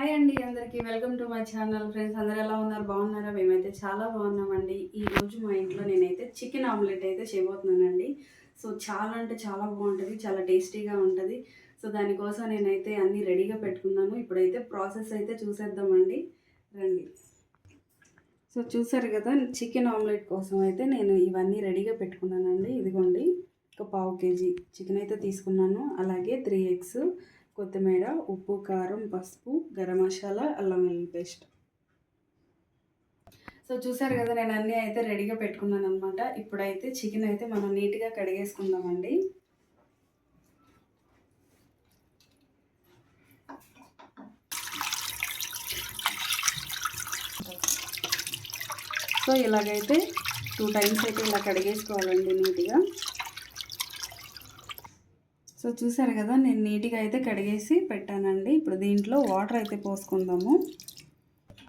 Hi అండి అందరికీ. Welcome to my channel friends. అందరు ఎలా ఉన్నారు? బాగున్నారా? మేమైతే చాలా బాగున్నామండి. ఈరోజు మా ఇంట్లో నేనైతే చికెన్ ఆమ్లెట్ అయితే చేయబోతున్నానండి. సో చాలా అంటే చాలా బాగుంటుంది. చాలా టేస్టీగా ఉంటుంది. సో దానికోసం నేనైతే అన్నీ రెడీగా పెట్టుకున్నాను. ఇప్పుడైతే ప్రాసెస్ అయితే చూసేద్దామండి. రండి. సో చూసారు కదా చికెన్ ఆమ్లెట్ కోసం అయితే నేను ఇవన్నీ రెడీగా పెట్టుకున్నానండి. ఇదిగోండి ఒక పావు కేజీ చికెన్ అయితే తీసుకున్నాను. అలాగే త్రీ ఎగ్స్ కొత్తిమీర ఉప్పు కారం పసుపు గరం మసాలా అల్లం వెల్లుల్లి పేస్ట్. సో చూసారు కదా నేను అన్నీ అయితే రెడీగా పెట్టుకున్నాను అనమాట ఇప్పుడైతే చికెన్ అయితే మనం నీట్గా కడిగేసుకుందామండి. సో ఇలాగైతే టూ టైమ్స్ అయితే ఇలా కడిగేసుకోవాలండి నీట్గా. సో చూసారు కదా నేను నీట్గా అయితే కడిగేసి పెట్టానండి. ఇప్పుడు దీంట్లో వాటర్ అయితే పోసుకుందాము.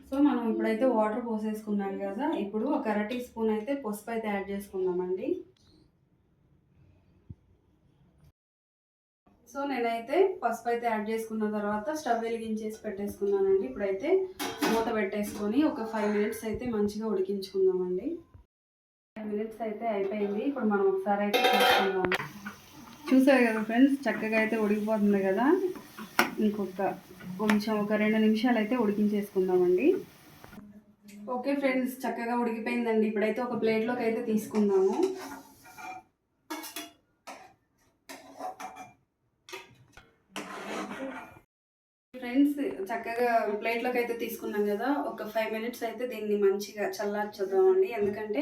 సో మనం ఇప్పుడైతే వాటర్ పోసేసుకున్నాం కదా ఇప్పుడు ఒక అర టీ స్పూన్ అయితే పసుపు అయితే యాడ్ చేసుకుందామండి. సో నేనైతే పసుపు అయితే యాడ్ చేసుకున్న తర్వాత స్టవ్ వెలిగించేసి పెట్టేసుకున్నానండి. ఇప్పుడైతే మూత పెట్టేసుకొని ఒక ఫైవ్ మినిట్స్ అయితే మంచిగా ఉడికించుకుందామండి. ఫైవ్ మినిట్స్ అయితే అయిపోయింది. ఇప్పుడు మనం ఒకసారి అయితే చూసుకుందాం చూసారు కదా ఫ్రెండ్స్? చక్కగా అయితే ఉడికిపోతుంది కదా? ఇంకొక కొంచెం ఒక రెండు నిమిషాలు అయితే ఉడికించేసుకుందామండి. ఓకే ఫ్రెండ్స్ చక్కగా ఉడికిపోయిందండి. ఇప్పుడైతే ఒక ప్లేట్లోకి అయితే తీసుకుందాము. ఫ్రెండ్స్ చక్కగా ప్లేట్లోకి అయితే తీసుకున్నాం కదా. ఒక ఫైవ్ మినిట్స్ అయితే దీన్ని మంచిగా చల్లార్చుద్దామండి ఎందుకంటే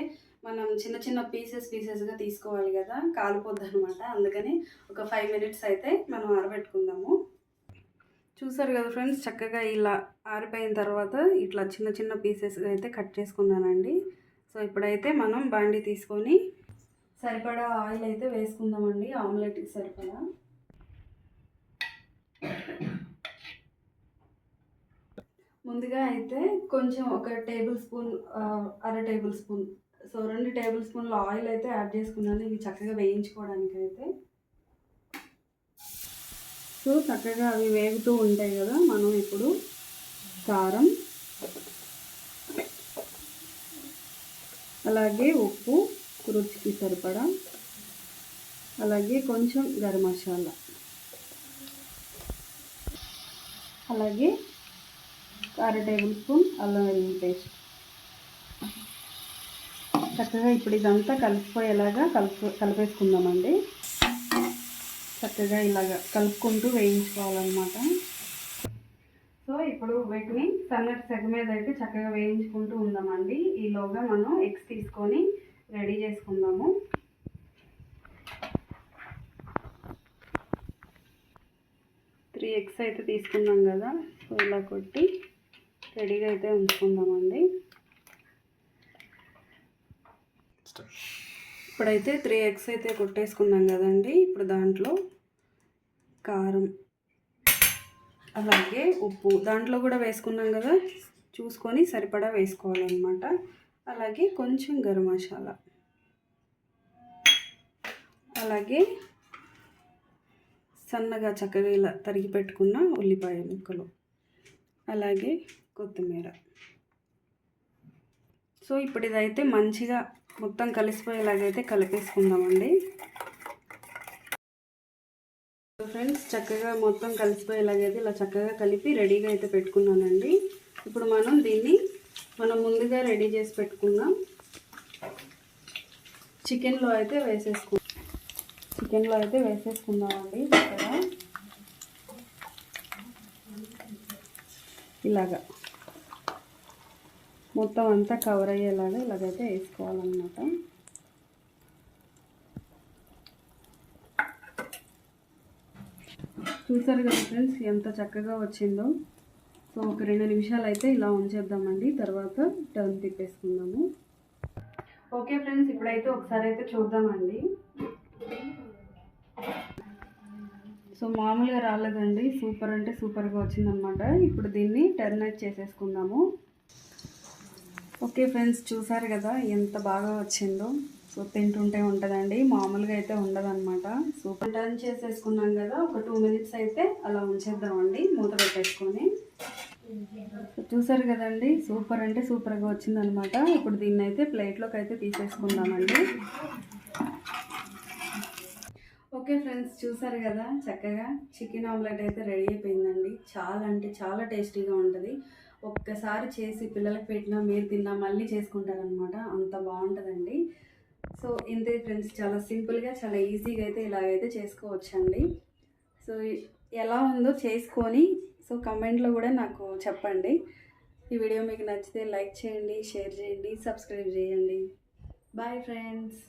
మనం చిన్న చిన్న పీసెస్ పీసెస్గా తీసుకోవాలి కదా కాలిపోద్ది అనమాట అందుకని ఒక ఫైవ్ మినిట్స్ అయితే మనం ఆరబెట్టుకుందాము. చూసారు కదా ఫ్రెండ్స్ చక్కగా ఇలా ఆరిపోయిన తర్వాత ఇట్లా చిన్న చిన్న పీసెస్గా అయితే కట్ చేసుకున్నానండి. సో ఇప్పుడైతే మనం బాండి తీసుకొని సరిపడా ఆయిల్ అయితే వేసుకుందామండి. ఆమ్లెట్కి సరిపడా. ముందుగా అయితే కొంచెం ఒక టేబుల్ స్పూన్ అర టేబుల్ స్పూన్ సో రెండు టేబుల్ స్పూన్ల ఆయిల్ అయితే యాడ్ చేసుకున్నాను. ఇవి చక్కగా వేయించుకోవడానికి అయితే సో చక్కగా అవి వేగుతూ ఉంటాయి కదా మనం ఇప్పుడు కారం అలాగే ఉప్పు రుచికి సరిపడా అలాగే కొంచెం గరం మసాలా అలాగే అర టేబుల్ స్పూన్ అల్లం వెల్లుల్లి పేస్ట్. చక్కగా ఇప్పుడు ఇదంతా కలిసిపోయేలాగా కలుపు కలిపేసుకుందామండి. చక్కగా ఇలాగ కలుపుకుంటూ వేయించుకోవాలన్నమాట. సో ఇప్పుడు వీటిని సన్నటి సెగ మీద అయితే చక్కగా వేయించుకుంటూ ఉందామండి. ఈలోగా మనం ఎగ్స్ తీసుకొని రెడీ చేసుకుందాము. త్రీ ఎగ్స్ అయితే తీసుకున్నాం కదా. సో ఇలా కొట్టి రెడీగా అయితే ఉంచుకుందామండి. ఇప్పుడైతే త్రీ ఎగ్స్ అయితే కొట్టేసుకున్నాం కదండి. ఇప్పుడు దాంట్లో కారం అలాగే ఉప్పు దాంట్లో కూడా వేసుకున్నాం కదా. చూసుకొని సరిపడా వేసుకోవాలన్నమాట. అలాగే కొంచెం గరం మసాలా అలాగే సన్నగా చక్కగా ఇలా తరిగి పెట్టుకున్న ఉల్లిపాయ ముక్కలు అలాగే కొత్తిమీర. సో ఇప్పుడు ఇదైతే మంచిగా మొత్తం కలిసిపోయేలాగైతే కలిపేసుకుందామండి. ఫ్రెండ్స్ చక్కగా మొత్తం కలిసిపోయేలాగైతే ఇలా చక్కగా కలిపి రెడీగా అయితే పెట్టుకున్నానండి. ఇప్పుడు మనం దీన్ని మనం ముందుగా రెడీ చేసి పెట్టుకున్నాం చికెన్లో అయితే వేసేసుకుందాం చికెన్లో అయితే వేసేసుకుందామండి చక్కగా ఇలాగా. మొత్తం అంతా కవర్ అయ్యేలాగా ఇలాగైతే వేసుకోవాలన్నమాట. చూసారు కదా ఫ్రెండ్స్ ఎంత చక్కగా వచ్చిందో. సో ఒక రెండు నిమిషాలు అయితే ఇలా ఉంచేద్దామండి. తర్వాత టర్న్ తిప్పేసుకుందాము. ఓకే ఫ్రెండ్స్ ఇప్పుడైతే ఒకసారి అయితే చూద్దామండి. సో మామూలుగా రాలేదండి. సూపర్ అంటే సూపర్గా వచ్చిందనమాట ఇప్పుడు దీన్ని టర్న్ అయితే చేసేసుకుందాము. ఓకే ఫ్రెండ్స్ చూసారు కదా ఎంత బాగా వచ్చిందో. సో తింటుంటే ఉంటుందండి. మామూలుగా అయితే ఉండదన్నమాట. సూపర్ టర్న్ చేసేసుకున్నాం కదా ఒక టూ మినిట్స్ అయితే అలా ఉంచేద్దామండి మూత పెట్టేసుకొని. చూసారు కదండి సూపర్ అంటే సూపర్గా వచ్చిందనమాట ఇప్పుడు దీన్ని అయితే ప్లేట్లోకి అయితే తీసేసుకుందామండి. ఓకే ఫ్రెండ్స్ చూసారు కదా చక్కగా చికెన్ ఆమ్లెట్ అయితే రెడీ అయిపోయిందండి. చాలా అంటే చాలా టేస్టీగా ఉంటుంది. ఒక్కసారి చేసి పిల్లలకి పెట్టినా మీరు తిన్నా మళ్ళీ చేసుకుంటారనమాట. అంత బాగుంటుందండి. సో ఇంతే ఫ్రెండ్స్ చాలా సింపుల్గా చాలా ఈజీగా అయితే ఇలాగైతే చేసుకోవచ్చండి. సో ఎలా ఉందో చేసుకొని సో కమెంట్లో కూడా నాకు చెప్పండి. ఈ వీడియో మీకు నచ్చితే లైక్ చేయండి షేర్ చేయండి సబ్స్క్రైబ్ చేయండి. Bye friends.